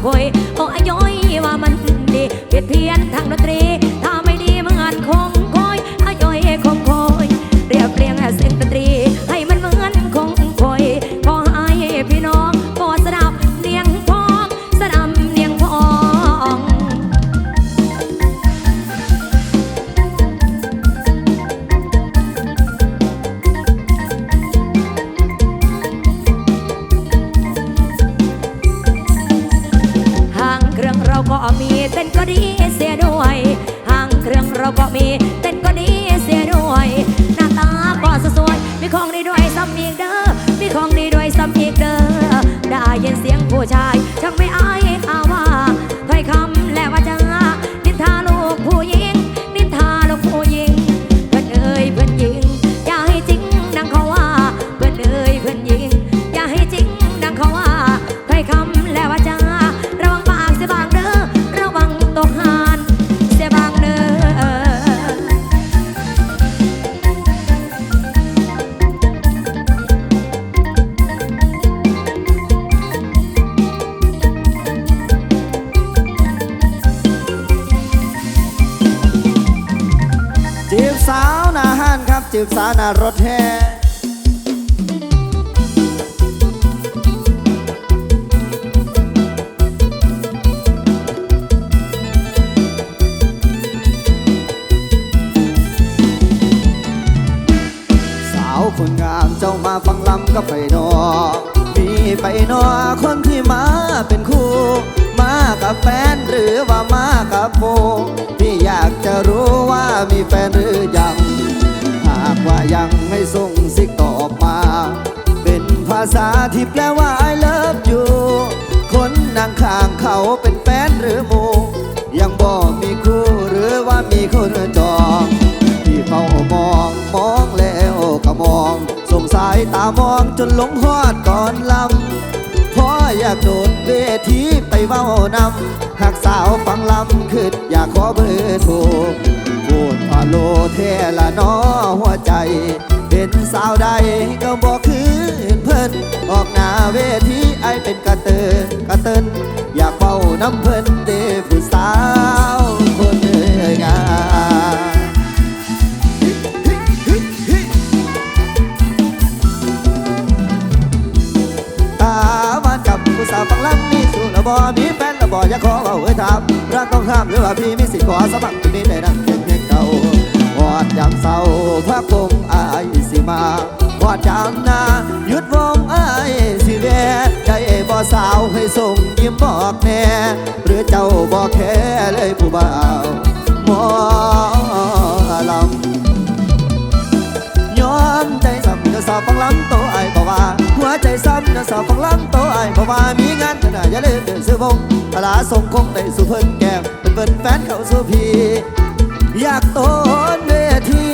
นร้องของคอยโอ้อาย้อยว่ามันดีเพียนเพียนทางดนตรี ก็มีเต้นก็ดีเสียด้วยห่างเครื่องเราก็มีเต้นก็ดีเสียด้วย หน้าตาก็สวยมีของดีด้วยซ้ำอีกเด้อมีของดีด้วยซ้ำอีกเด้อได้ยินเสียงผู้ชาย จีบสาวหนารถแห่สาวคนงามเจ้ามาฟังลำก็ไปนอมีไปนอคนที่มาเป็นคู่ มากับแฟนหรือว่ามากับโบพี่อยากจะรู้ว่ามีแฟนหรือยัง ยังให้ส่งสิกตอบมา เป็นภาษาที่แปลว่า I love you คนนั่งข้างเขาเป็นแฟนหรือหมูยังบ่มีคู่หรือว่ามีคนจองที่เฝ้ามองมองแล้วก็มองสงสายตามองจนหลงฮอดก่อนลำพราะอยากโดดเวทีไปเว้านำหากสาวฟังลำขึ้นอยากขอเบอร์โทร โลเทละน้อหัวใจ เป็นสาวใดก็บอกคือเพิ่นออกหน้าเวทีไอเป็นกระเตินกระเตินอยากเฝ้าน้ำเพิ่นเดผู้สาวคนเอ่ยงามตาหวานกับผู้สาวฟังลังมีสู่ระบอมีแฟนระบออยากขอเอาเอ้ยถามรักต้องห้ามหรือว่าพี่มีสิทธิ์ขอสมัคร เศร้าพักงอายสิมาวอดยามหนาหยุดวงอายสิแวะได้บ่สาวให้ส่งยิ้มบอกแน่หรือเจ้าบอกแค่เลยผู้บ่าวหมอลำย้อนาวฟังลำโตไอ้บอกว่าหัวใจซ้ำนะสาวฟังลำโตไอ้บอกว่ามีงานขนาดอย่าเล่นเดินซื้อวงตลาส่งคงได้สู่เพิ่นแก้มเป็นเพิ่นแฟนเขาสู่พี่อยากโตนเวที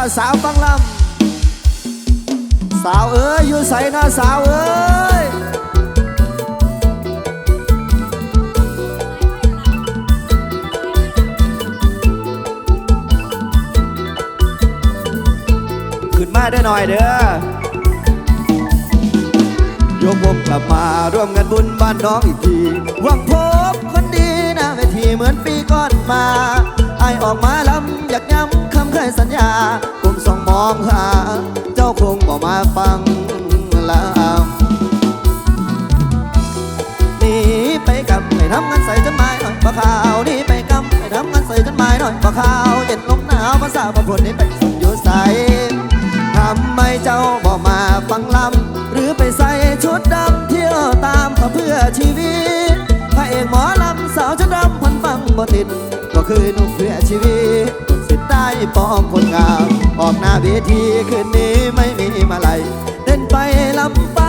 อดว่าสาวฟังลำสาวเอ้ยอยู่ใส่นะสาวเอ้ยขึ้นมาได้หน่อยเด้อยกวงกลับมาร่วมงานบุญบ้านน้องอีกทีหวังพบคนดีหนะเวทีเหมือนปีก่อนมาไอออกมาลำอยากย้ำ ยสัญญาผมส่องมองหา เจ้าคงบอกมาฟังลำหนีไปกับไปทำงานใส่จนไม้หน่อยปะขาวหนีไปกับไปทำงานใส่จนไม้หน่อยปะขาวเย็นลมหนาวภาษาบางคนนี่ไปสุดอยู่ใสทำไมเจ้าบอกมาฟังลำหรือไปใส่ชุดดำเที่ยวตามเพื่อชีวิตพระเอกหมอลำสาวชุดดำพันฟังบ่ติดก็คือหนุ่มเพื่อชีวิต ปอมคนงาม ออกหน้าเวทีคืนนี้ไม่มีมาลัยเต้นไปลำไป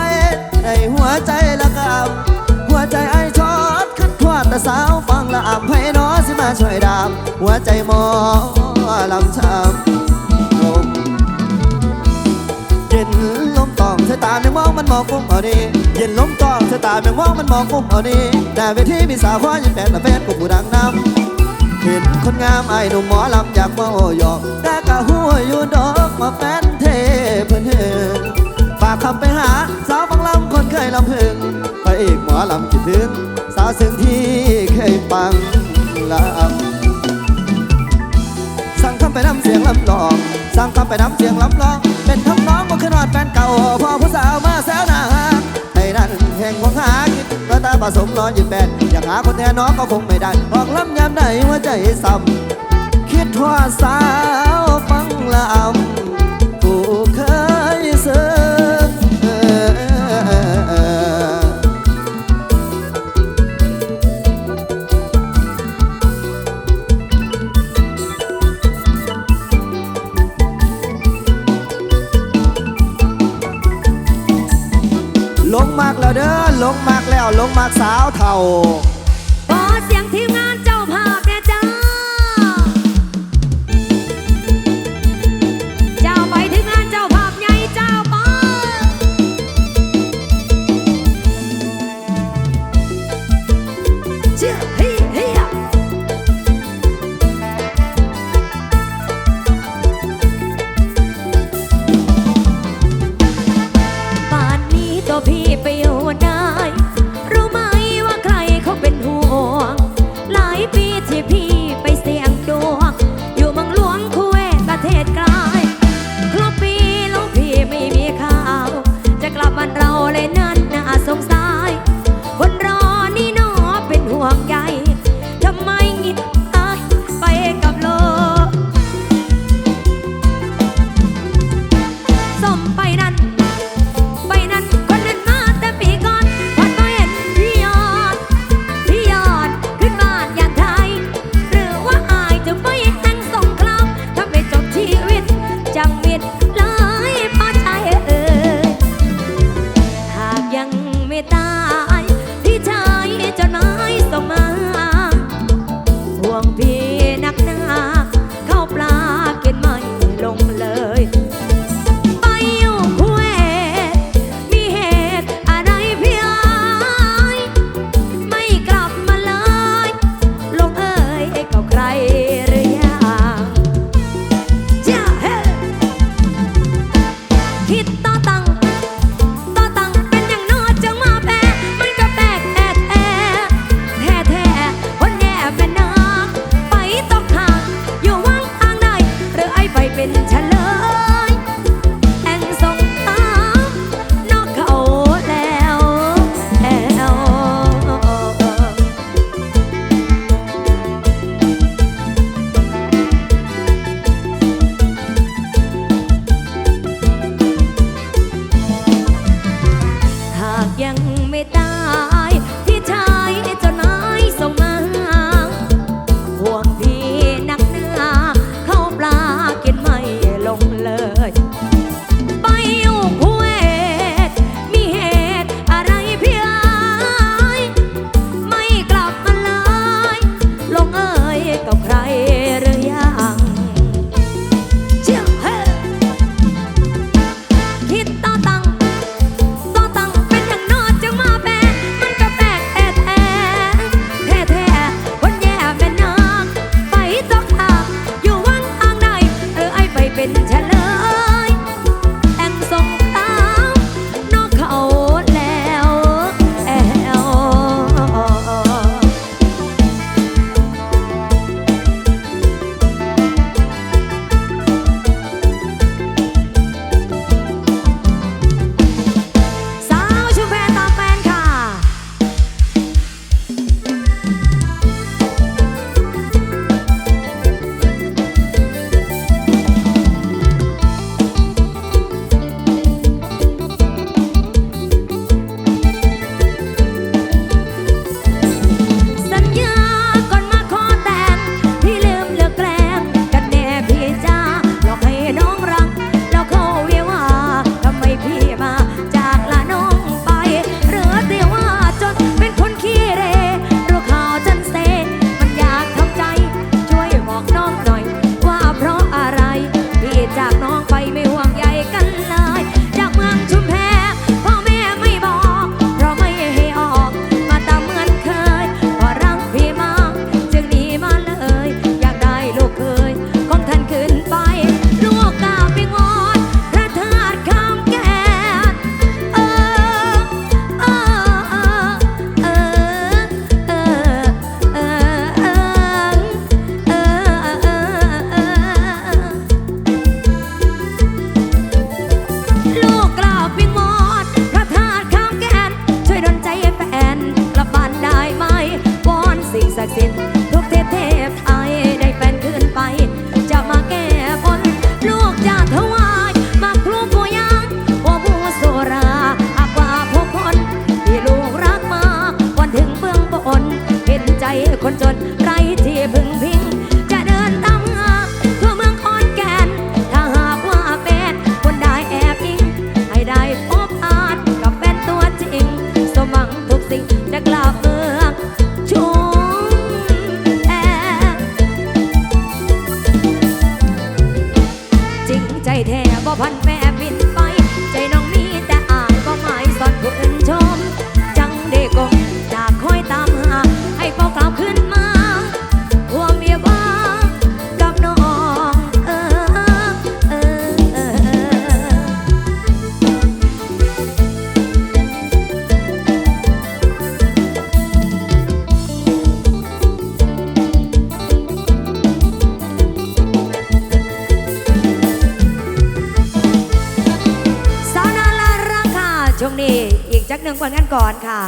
ในหัวใจละกำหัวใจไอชอดขึ้นทวดแต่สาวฟังละอ่ำให้น้อสิมาช่วยดาม หัวใจมอลำช้ำลมเย็นลมตองสายตาแมงมองมันมองกุ้มเอาดีเย็นลมตองสายตาแมงมองมันมองกุ้มเอาดีแต่เวทีมีสาวคว้ายินแปดละแฟนกุมผู้ดังน้ำ ห็นคนงามไอ้หนุ่มหมอลำอยากมาโอยหยอกแต่กะหัวอยู่ดอกมาแฟนเทเพื่อนเฮงฝากคำไปหาสาวฟังลำคนเคยลำพึงพระเอกหมอลำคิดถึงสาวซึ่งที่เคยฟังลำสั่งคำไปน้ำเสียงลำลองสั่งคำไปน้ำเสียงลำลอง เป็นทำน้องบ่คือนอดแฟนเก่าพอผู้สาวมาแซวหน้าหาให้นั่นแห่งหวงหาคิดว่าตาผสมนอนอยู่แปดากหาคนแทนน้องก็คงไม่ได้บอกล้ำยามไดหัวใจซ้ำคิดว่าสาวฟังลำ จักหนึ่งผลงานก่อนค่ะ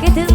que te